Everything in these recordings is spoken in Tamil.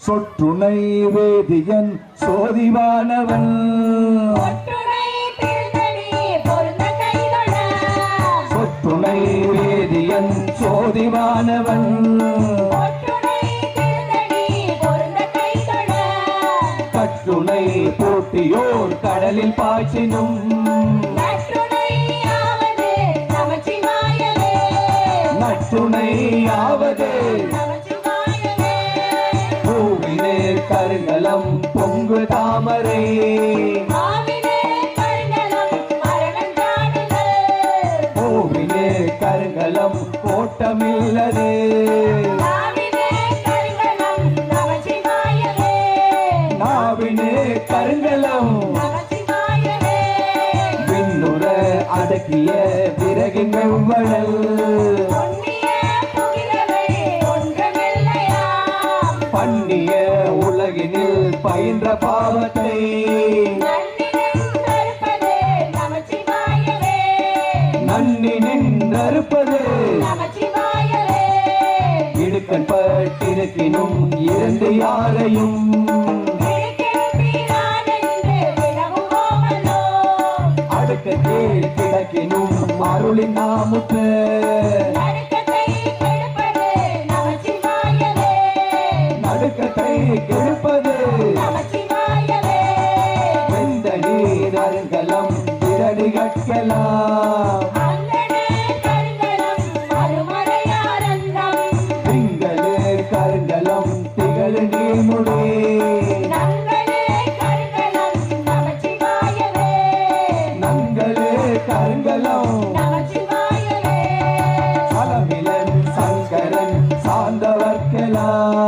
சொற்றுணை வேதியன் சோதிவானவன். சொற்றுணை வேதியன் சோதிவானவன். கற்றுணை போட்டியோர் கடலில் பாய்ச்சினும் நற்றுணையாவது பொங்கு தாமரை ஆவினே கருங்கலம் நமச்சிவாயவே. நாவினே கருங்கலம். விண்ணுற அடக்கிய விறகின் வெவ்வழல் உலகினில் பயின்ற பாவத்தை நன்னி நின்றறுப்பது நமச்சிவாயவே. பட்டிருக்கினும் இருந்து யாரையும் அடுக்க கீழ் கிடக்கினும் அருளின் நாமுக்கு நடுக்கத்தை கெடுப்பது. எந்த நீர் அருங்கலம் திரடி கற்கலாம். திங்களே கருங்கலம் திகழ் நீர்முடி நங்களே கருங்கலம். நமச்சிவாயவே. சங்கரன் சார்ந்தவர்க்கெல்லாம்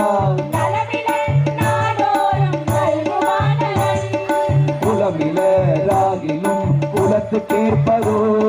pagó.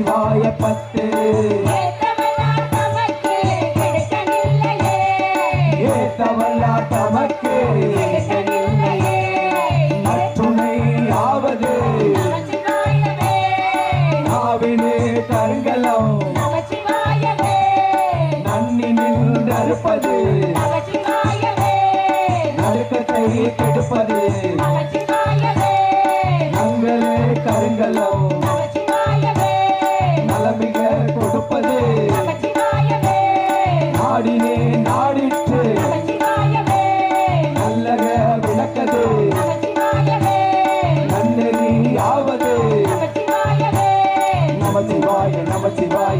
நமச்சிவாய பத்து. ஏத்தவல்லா தமக்கு. நற்றுணையாவது நமச்சிவாயவே. நாவினே கருங்கலம் நமச்சிவாயவே. நன்னி நின்றறுப்பது நமச்சிவாயவே. நடுக்கத்தை கெடுப்பது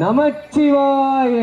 நமச்சிவாய.